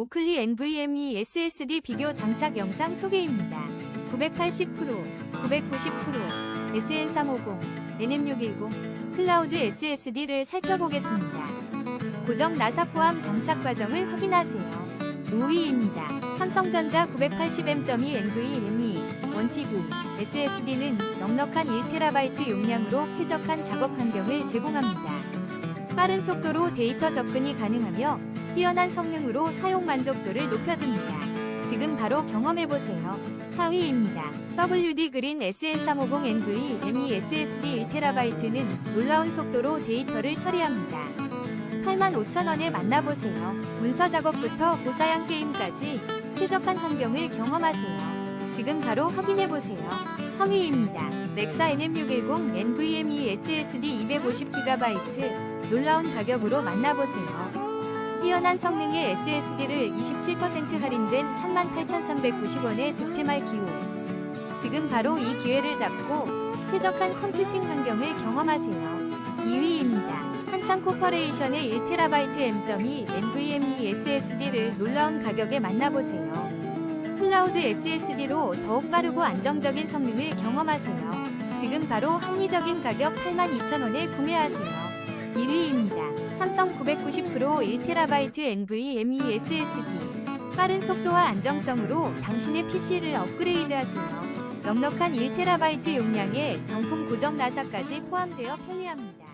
오클리 NVMe SSD 비교 장착 영상 소개입니다. 980%, 990%, SN350, NM610, 클라우드 SSD를 살펴보겠습니다. 고정 나사 포함 장착 과정을 확인하세요. 5위입니다. 삼성전자 980M.2 NVMe 1TB SSD는 넉넉한 1TB 용량으로 쾌적한 작업 환경을 제공합니다. 빠른 속도로 데이터 접근이 가능하며 뛰어난 성능으로 사용 만족도를 높여줍니다. 지금 바로 경험해보세요. 4위입니다. WD 그린 SN350 NVMe SSD 1TB는 놀라운 속도로 데이터를 처리합니다. 85,000원에 만나보세요. 문서 작업부터 고사양 게임까지 쾌적한 환경을 경험하세요. 지금 바로 확인해보세요. 3위입니다. 렉사 NM610 NVMe SSD 250GB 놀라운 가격으로 만나보세요. 뛰어난 성능의 SSD를 27% 할인된 38,390원에 득템할 기호. 지금 바로 이 기회를 잡고 쾌적한 컴퓨팅 환경을 경험하세요. 2위입니다. 한창 코퍼레이션의 1TB M.2 NVMe SSD를 놀라운 가격에 만나보세요. 클라우드 SSD로 더욱 빠르고 안정적인 성능을 경험하세요. 지금 바로 합리적인 가격 82,000원에 구매하세요. 1위입니다. 삼성 990 프로 1TB NVMe SSD. 빠른 속도와 안정성으로 당신의 PC를 업그레이드하세요. 넉넉한 1TB 용량에 정품 고정 나사까지 포함되어 편리합니다.